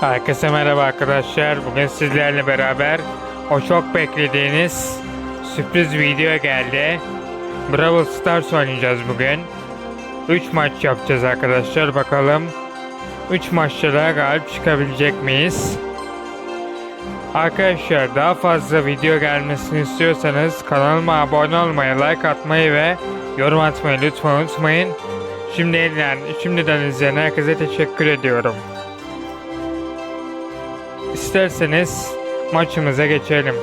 Herkese merhaba arkadaşlar. Bugün sizlerle beraber o çok beklediğiniz sürpriz video geldi. Brawl Stars oynayacağız bugün. 3 maç yapacağız arkadaşlar. Bakalım 3 maçta da galip çıkabilecek miyiz? Arkadaşlar daha fazla video gelmesini istiyorsanız kanalıma abone olmayı, like atmayı ve yorum atmayı lütfen unutmayın. Şimdiden, şimdiden izleyen herkese teşekkür ediyorum. İsterseniz maçımıza geçelim.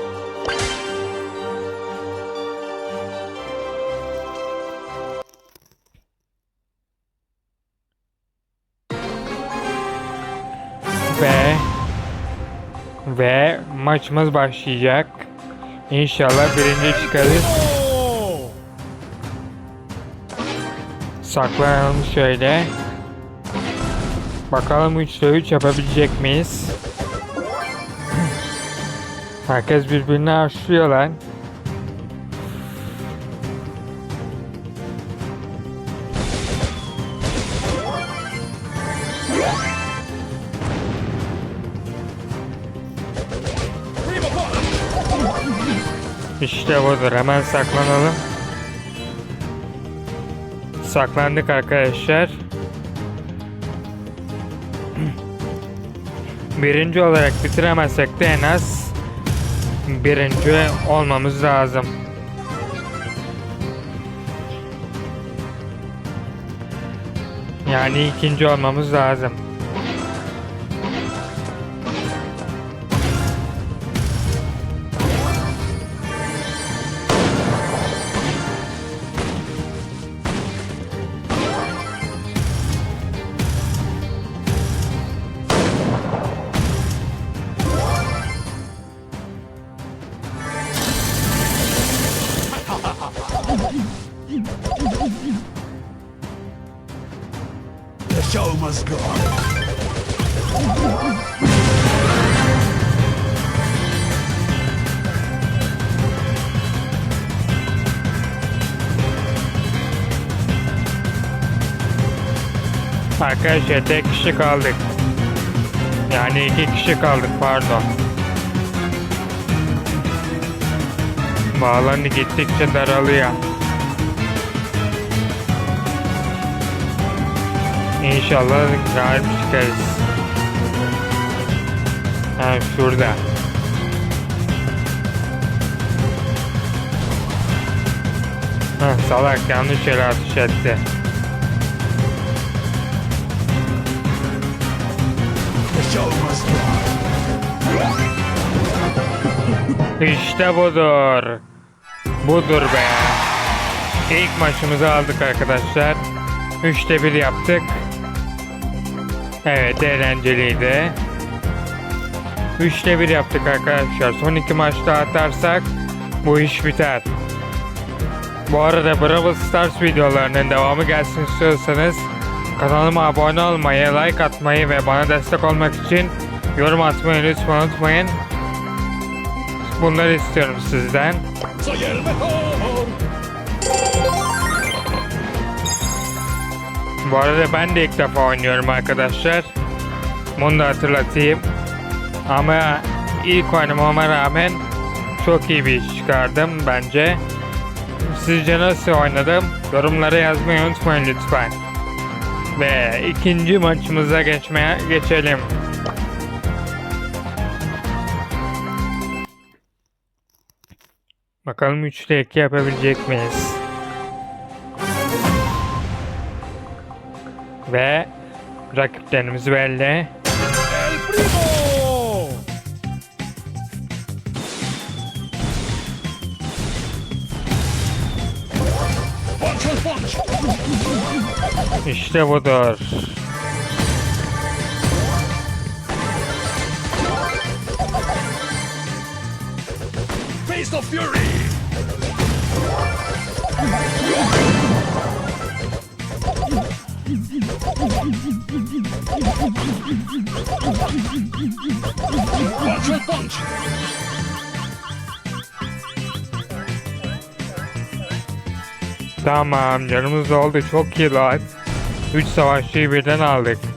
Ve ve maçımız başlayacak. İnşallah birinci çıkarız. Saklanalım şöyle. Bakalım 3'te 3 yapabilecek miyiz? Herkes birbirine aşlıyor lan. İşte budur. Hemen saklanalım. Saklandık arkadaşlar. Birinci olarak bitiremezsek de en az birinci olmamız lazım. Yani ikinci olmamız lazım. The show must go on. Arkadaşlar tek kişi kaldık. Yani iki kişi kaldık pardon. Bağlanı gittikçe daralıyor. İnşallah galip çıkarız. Ha şurada. Ha salak yanlış yere atış etti. İşte budur. Budur be. İlk maçımızı aldık arkadaşlar. Üçte bir yaptık. Evet eğlenceliydi. Üçte bir yaptık arkadaşlar. Son iki maçta atarsak bu iş biter. Bu arada Brawl Stars videolarının devamı gelsin istiyorsanız kanalıma abone olmayı, like atmayı ve bana destek olmak için yorum atmayı lütfen unutmayın. Bunları istiyorum sizden. Bu arada ben de ilk defa oynuyorum arkadaşlar. Bunu da hatırlatayım. Ama ilk oynamama rağmen çok iyi bir iş çıkardım bence. Sizce nasıl oynadım? Yorumlara yazmayı unutmayın lütfen. Ve ikinci maçımıza geçmeye geçelim. Bakalım 3'te 2 yapabilecek miyiz? Ve rakiplerimiz belli. El primo. İşte budur. Face of fury. Tamam canımız oldu çok iyi lan. 3 savaşçıyı birden aldık.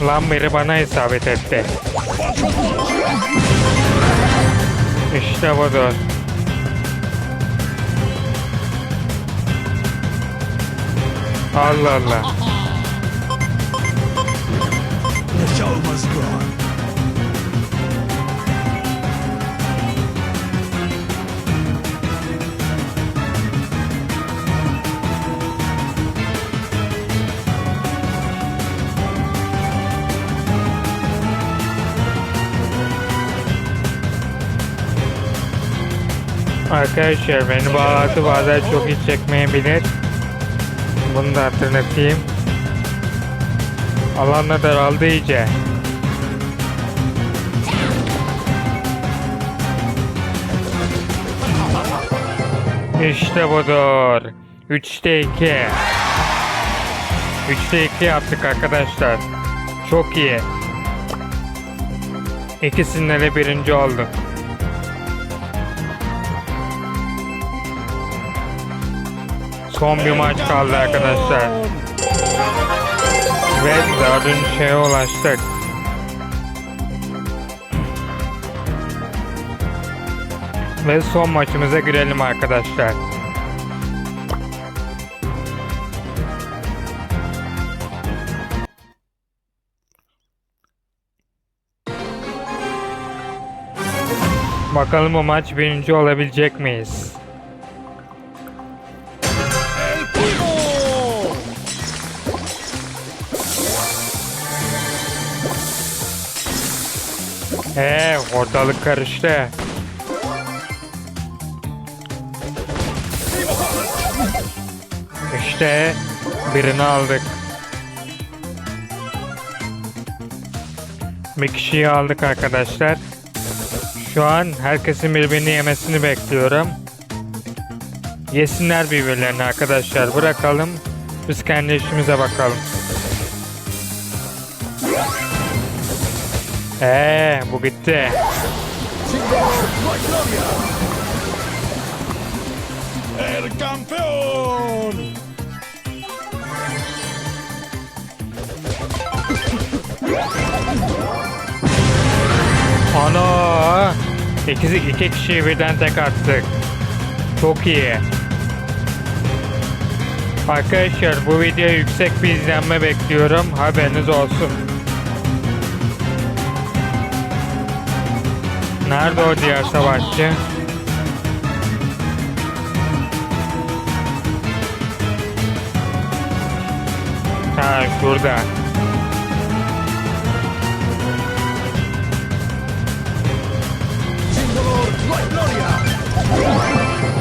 Lan biri bana isabet etti. İşte budur. Allah Allah. Show must go on. Arkadaşlar beni bağlantı bazen çok iyi çekmeyebilir. Bunu da hatırlatayım. Alan da daraldı iyice. İşte budur. 3'te 2. 3'te 2 yaptık arkadaşlar. Çok iyi. İkisinde de birinci olduk. Son bir maç kaldı arkadaşlar. Ve dördüncü şeye ulaştık. Ve son maçımıza girelim arkadaşlar. Bakalım bu maç birinci olabilecek miyiz? Ee, ortalık karıştı. İşte birini aldık. Bir kişiyi aldık arkadaşlar. Şu an herkesin birbirini yemesini bekliyorum. Yesinler birbirlerini arkadaşlar. Bırakalım. Biz kendi işimize bakalım. Ee, bu gitti. El campeón! Ana! İkisi iki kişiyi birden tek attık. Çok iyi. Arkadaşlar bu videoya yüksek bir izlenme bekliyorum. Haberiniz olsun. Nerede o diğer savaşçı? Ha şurada.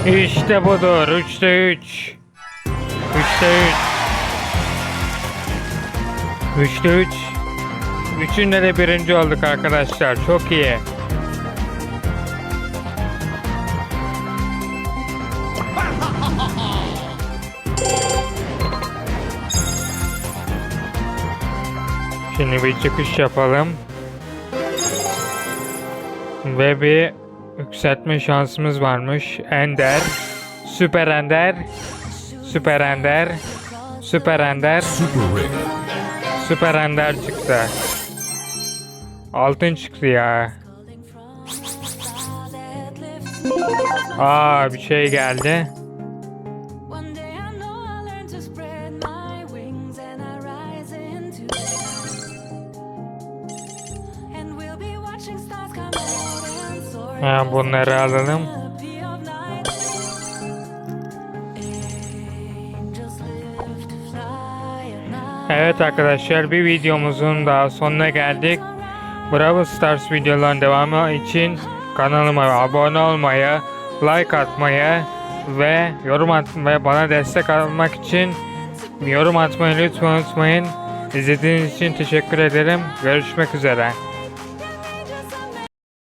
İşte budur. 3'te 3. 3'te 3. 3'te 3. Üçünde de birinci olduk arkadaşlar. Çok iyi. Şimdi bir çıkış yapalım. Ve bir yükseltme şansımız varmış. Ender, Süper Ender, Süper Ender, Süper Ender, Super Rig. Süper Ender çıktı. Altın çıktı ya. Aa bir şey geldi. Ha, bunları alalım. Evet arkadaşlar bir videomuzun daha sonuna geldik. Bravo Stars videoların devamı için kanalıma abone olmayı, like atmayı ve yorum atmayı bana destek almak için yorum atmayı lütfen unutmayın. İzlediğiniz için teşekkür ederim. Görüşmek üzere.